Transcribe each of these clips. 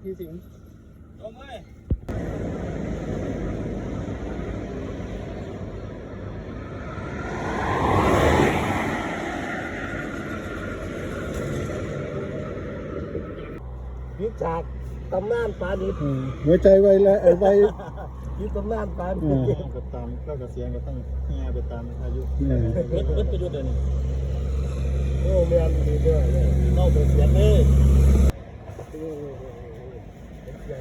พี่สิงห์ลงเลยยึดจากตำนานปลาดิบอืมหัวใจไวแล้วไอ้ไวยึดตำนานปลาดิอ่าบก็ตามก็กระเสียงก็ต้องแง่ไปตามอายุเนี่ยเบิดเบิดไปอยู่เดี๋ยวนี้โอ้แม่นดีเด้อเนี่ยเล่าไปเสียงเลยโอ้เสียแล้วก็เสียเอาเด้อกินข้าวเลย เลย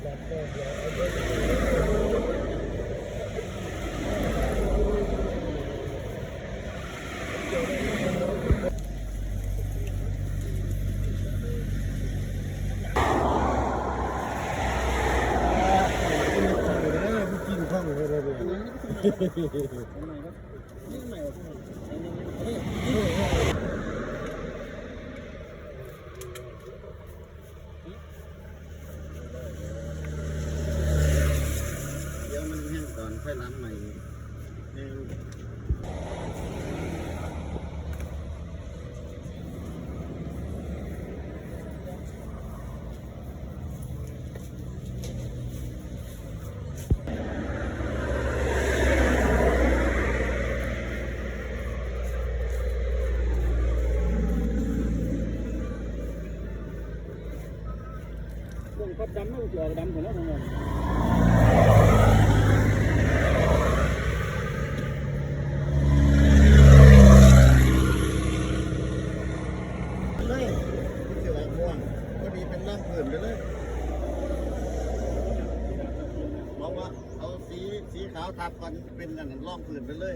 เดี๋ยวมัน แห้งก่อนค่อยล้างใหม่แห้ง พวกเขาดำไม่เกี่ยวดำถึงแล้วทั้งหมด เลยเสียม่วงก็ดีเป็นร่างผื่นไปเลยบอกว่าเอา สีขาวทับกันเป็นอันนั้นร่องผื่นไปเลย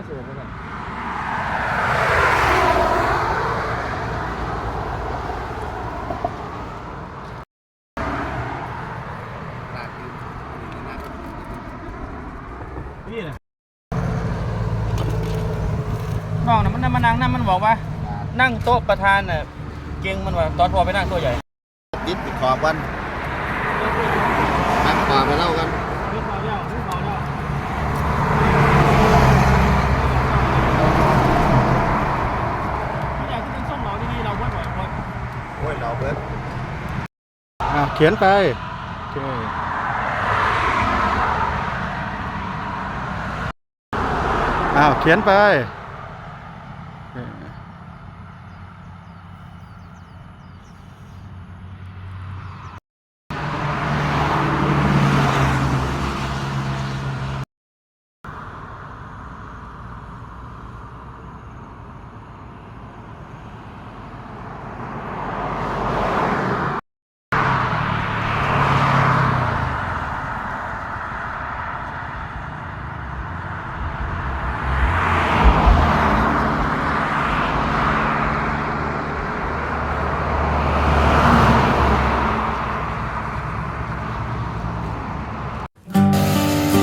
นไม่น่าสวยเลยนี่นะน้องน่ะมันมานั่งนั่งมันบอกว่า นั่งโต๊ะประธานน่ะเก่งมันว่าตอนพอไปนั่งโต๊ะใหญ่ ติดติดขอบกันตั้งขอบไปเล่ากัน ไม่พอแล้วไม่พอแล้วไม่อยากที่เป็นส้มหลอกที่นี่เราวัดไหววัด โอ้ยเราเบิด อ่าเขียนไปโอเคอ้าวเขียนไปโอเค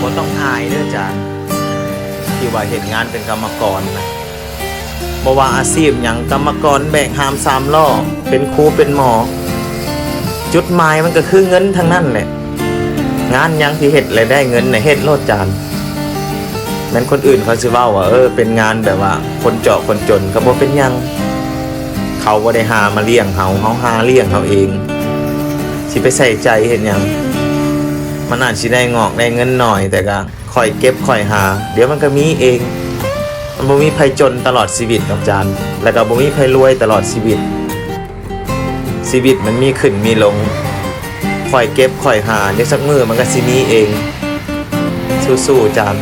บ่ต้องอายเด้อจ้ะที่ ว่าเห็นงานเป็นกรรมกรนะบ่ว่าอาชีพหยังกรรมกรแบกหามสามล้อเป็นครูเป็นหมอ จุดหมายมันก็คือเงินทั้งนั้นแหละ งานยังที่เฮ็ดแล้วได้เงินในะเฮ็ดโลดจานแม้นคนอื่นเขาสิว้าว่าเออเป็นงานแบบว่า คนเจาะคนจนก็บ่เป็นยัง เขาบ่ได้หามาเลี้ยงเฮาเฮาหาเลี้ยงเฮาเองสิไปใส่ใจเห็นยังมันอาจสิได้งอกได้เงินหน่อยแต่ก็ คอยเก็บคอยหา เดี๋ยวมันก็มีเองมันบ่มีภัยจนตลอดชีวิตดอกจานแล้วก็บ่มีภัยรวยตลอดชีวิต ชีวิตมันมีขึ้นมีลงคอยเก็บคอยหาเดี๋ยวสักมือมันก็สิมีเอง สู้ๆจาน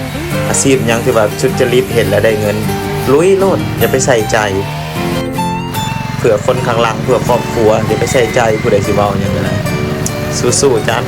อาชีพยังที่ว่าชุดจริตเห็นแล้วได้เงิน ลุยโลดอย่าไปใส่ใจเผื่อคนข้างหลังเผื่อครอบครัวอย่าไปใส่ใจผู้ใดสิเว้าหยังก็ได้สู้ๆจาน